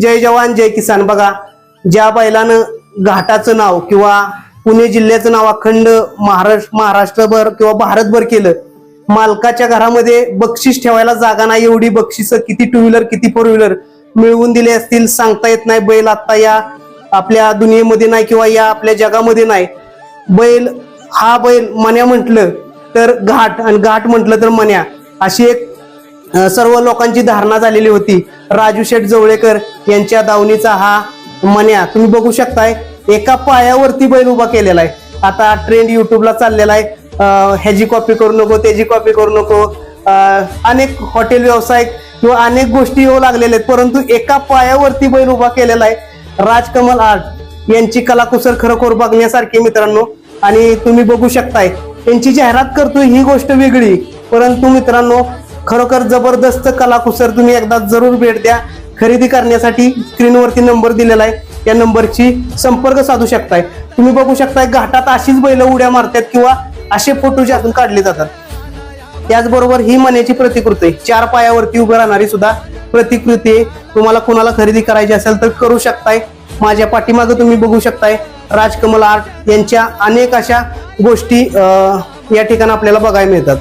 जय जवान जय किसान. बघा ज्या बैलानं घाटाचं नाव किंवा पुणे जिल्ह्याचं नाव अखंड महाराष्ट्र महाराष्ट्रभर किंवा भारतभर केलं मालकाच्या घरामध्ये बक्षीस ठेवायला जागा नाही एवढी बक्षिस किती टू व्हीलर किती फोर व्हीलर मिळवून दिले असतील सांगता येत नाही. बैल आता या आपल्या दुनियेमध्ये नाही किंवा या आपल्या जगामध्ये नाही. बैल हा बैल मन्या म्हटलं तर घाट आणि घाट म्हटलं तर मन्या अशी एक सर्व लोकांची धारणा झालेली होती. राजू शेठ जवळेकर यांच्या दावणीचा हा मन्या तुम्ही बघू शकताय एका पायावरती बैल उभा केलेला आहे. आता ट्रेंड युट्यूबला चाललेला आहे. ह्याची कॉपी करू नको त्याची कॉपी करू नको. अनेक हॉटेल व्यावसायिक किंवा अनेक गोष्टी येऊ लागलेल्या आहेत. परंतु एका पायावरती बैल उभा केलेला आहे राजकमल आर्ट. यांची कलाकुसर खरोखर बघण्यासारखी मित्रांनो. आणि तुम्ही बघू शकताय त्यांची जाहिरात करतोय ही गोष्ट वेगळी. परंतु मित्रांनो खरोखर जबरदस्त कलाकुसर तुम्ही एकदा जरूर भेट द्या. खरेदी करण्यासाठी स्क्रीनवरती नंबर दिलेला आहे. या नंबरची संपर्क साधू शकताय. तुम्ही बघू शकताय घाटात अशीच बैल उड्या मारतात किंवा असे फोटो ज्यातून काढले जातात. त्याचबरोबर ही मण्याची प्रतिकृती आहे. चार पायावरती उभं राहणारी सुद्धा प्रतिकृती आहे. तुम्हाला कोणाला खरेदी करायची असेल तर करू शकताय. माझ्या पाठीमागं तुम्ही बघू शकताय राजकमल आर्ट यांच्या अनेक अशा गोष्टी या ठिकाणी आपल्याला बघायला मिळतात.